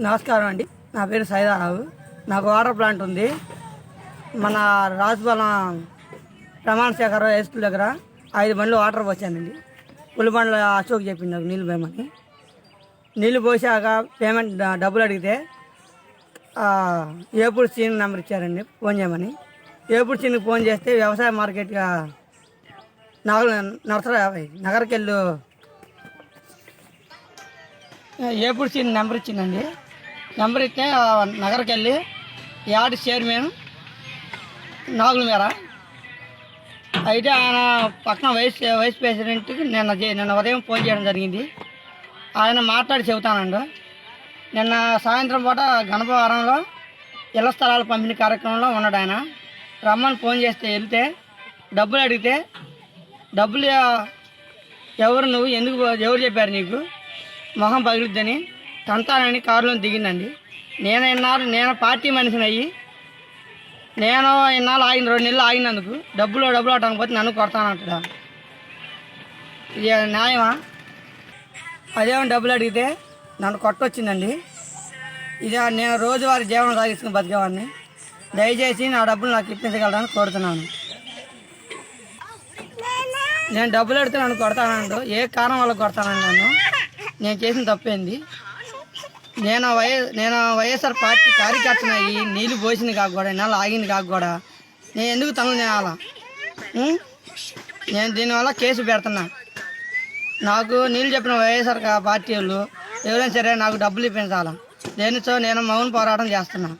నమస్కారం అండి. నా పేరు సైదారావు. నాకు వాటర్ ప్లాంట్ ఉంది. మన రాజుపాలెం ప్రమాణ శేఖర్ హై స్కూల్ దగ్గర ఐదు బండ్లు వాటర్ పోసానండి. పులిబండ్ల అశోక్ చెప్పింది నాకు నీళ్ళు పోయమని. నీళ్ళు పోసాక పేమెంట్ డబ్బులు అడిగితే ఏపుడు సీన్ నెంబర్ ఇచ్చారండి. ఫోన్ చేయమని. ఏపూర్ సీన్కి ఫోన్ చేస్తే వ్యవసాయ మార్కెట్గా నగర నర్సరా నగరకెళ్ళు ఏపూర్ సీన్ నెంబర్ ఇచ్చిందండి. నెంబర్ ఇస్తే నగరకి వెళ్ళి యార్డ్ చైర్మన్ నాగుల మేర. అయితే ఆయన పక్కన వైస్ వైస్ ప్రెసిడెంట్కి నిన్న నిన్న ఉదయం ఫోన్ చేయడం జరిగింది. ఆయన మాట్లాడి చెబుతానండి. నిన్న సాయంత్రం పూట గణపవరంలో ఇళ్ళ స్థలాలు పంపిణీ కార్యక్రమంలో ఉన్నాడు ఆయన. రమ్మని ఫోన్ చేస్తే వెళ్తే డబ్బులు అడిగితే డబ్బులు ఎవరు నువ్వు ఎందుకు ఎవరు చెప్పారు నీకు? మొహం పగిలిద్దని తంతానని కారులో దిగిందండి. నేను ఇన్నాళ్ళు నేను పార్టీ మనిషిని అయ్యి నేను ఇన్నాళ్ళు ఆగిన రెండు నెలలు ఆగినందుకు డబ్బులు డబ్బులు అట్టకపోతే నన్ను కొడతానంటాడు ఇది న్యాయమా? అదేమో డబ్బులు అడిగితే నన్ను కొట్టొచ్చిందండి. ఇది నేను రోజువారీ జీవనం సాగిస్తున్న బతికేవాడిని. దయచేసి నా డబ్బులు నాకు ఇప్పించగలరని కోరుతున్నాను. నేను డబ్బులు అడిగితే నన్ను కొడతానంటూ ఏ కారణం వల్ల కొడతానండి నన్ను? నేను చేసిన తప్పేంది? నేను వై నేను వైఎస్ఆర్ పార్టీ కార్యకర్తను అయ్యి నీళ్ళు పోసింది కాక కూడా నెల ఆగింది కాక కూడా. నేను ఎందుకు తనలు తినాలా నేను దీనివల్ల కేసు పెడుతున్నా. నాకు నీళ్ళు చెప్పిన వైఎస్ఆర్ పార్టీ వాళ్ళు ఎవరైనా సరే నాకు డబ్బులు ఇప్పించాలా? దేనితో నేను మౌన పోరాటం చేస్తున్నా.